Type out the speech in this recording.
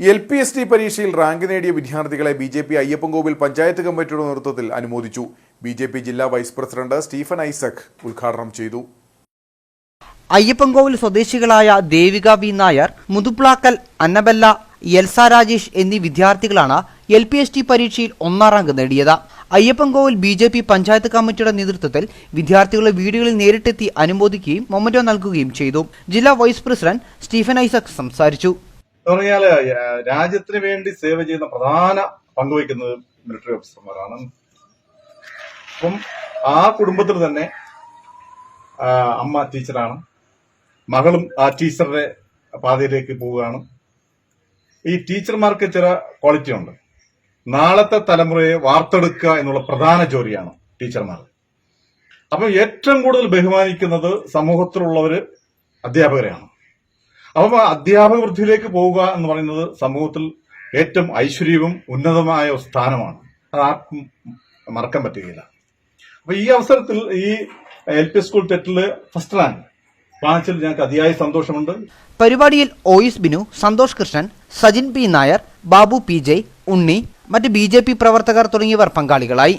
L P S T പരീക്ഷയിൽ rank നേടിയ വിദ്യാർത്ഥികളെ B J P Ayyappancoil panchayat കമ്മിറ്റിയുടെ നേതൃത്വത്തിൽ അനുമോദിച്ചു. ബി ജെ പി ജില്ലാ വൈസ് പ്രസിഡന്റ് സ്റ്റീഫൻ ഐസക് ഉദ്ഘാടനം ചെയ്തു. അയ്യപ്പൻകോവിൽ സ്വദേശികളായ Devika V Nair Muthuplackal Annabella Elsa Rajesh എന്നീ വിദ്യാർത്ഥികളാണ് എൽ പി എസ് ടി പരീക്ഷയിൽ ഒന്നാം റാങ്ക് നേടിയത്. Ayyappancoil B J P panchayat കമ്മിറ്റിയുടെ നേതൃത്വത്തിൽ വിദ്യാർത്ഥികളെ വീടുകളിൽ നേരിട്ടെത്തി അനുമോദിക്കുകയും മൊമന്റോ നൽകുകയും ചെയ്തു. ജില്ലാ വൈസ് പ്രസിഡന്റ് സ്റ്റീഫൻ ഐസക് സംസാരിച്ചു. എന്ന് പറഞ്ഞാൽ രാജ്യത്തിന് വേണ്ടി സേവ ചെയ്യുന്ന പ്രധാന പങ്കുവയ്ക്കുന്നത് മിലിറ്ററി ഓഫീസർമാരാണ് അപ്പം ആ കുടുംബത്തിൽ തന്നെ അമ്മ ടീച്ചറാണ്. മകളും ആ ടീച്ചറുടെ പാതയിലേക്ക് പോവുകയാണ്. ഈ ടീച്ചർമാർക്ക് ചില ക്വാളിറ്റി ഉണ്ട്. നാളത്തെ തലമുറയെ വാർത്തെടുക്കുക എന്നുള്ള പ്രധാന ജോലിയാണ് ടീച്ചർമാർ. അപ്പം ഏറ്റവും കൂടുതൽ ബഹുമാനിക്കുന്നത് സമൂഹത്തിലുള്ളവര് അധ്യാപകരെയാണ്. അപ്പം അധ്യാപക വൃത്തിയിലേക്ക് പോവുക എന്ന് പറയുന്നത് സമൂഹത്തിൽ ഏറ്റവും ഐശ്വര്യവും ഉന്നതമായ ഒരു സ്ഥാനമാണ്. അത് ആർക്കും മറക്കാൻ പറ്റുകയില്ല. അപ്പൊ ഈ അവസരത്തിൽ ഈ എൽ പി സ്കൂൾ തെറ്റിൽ ഫസ്റ്റ് റാങ്ക് വാങ്ങിച്ചതിൽ ഞങ്ങൾക്ക് അതിയായ സന്തോഷമുണ്ട്. പരിപാടിയിൽ ഓയിസ് Binu Santhosh Krishnan Sajin P Nair Babu P J Unni മറ്റ് ബി പ്രവർത്തകർ തുടങ്ങിയവർ പങ്കാളികളായി.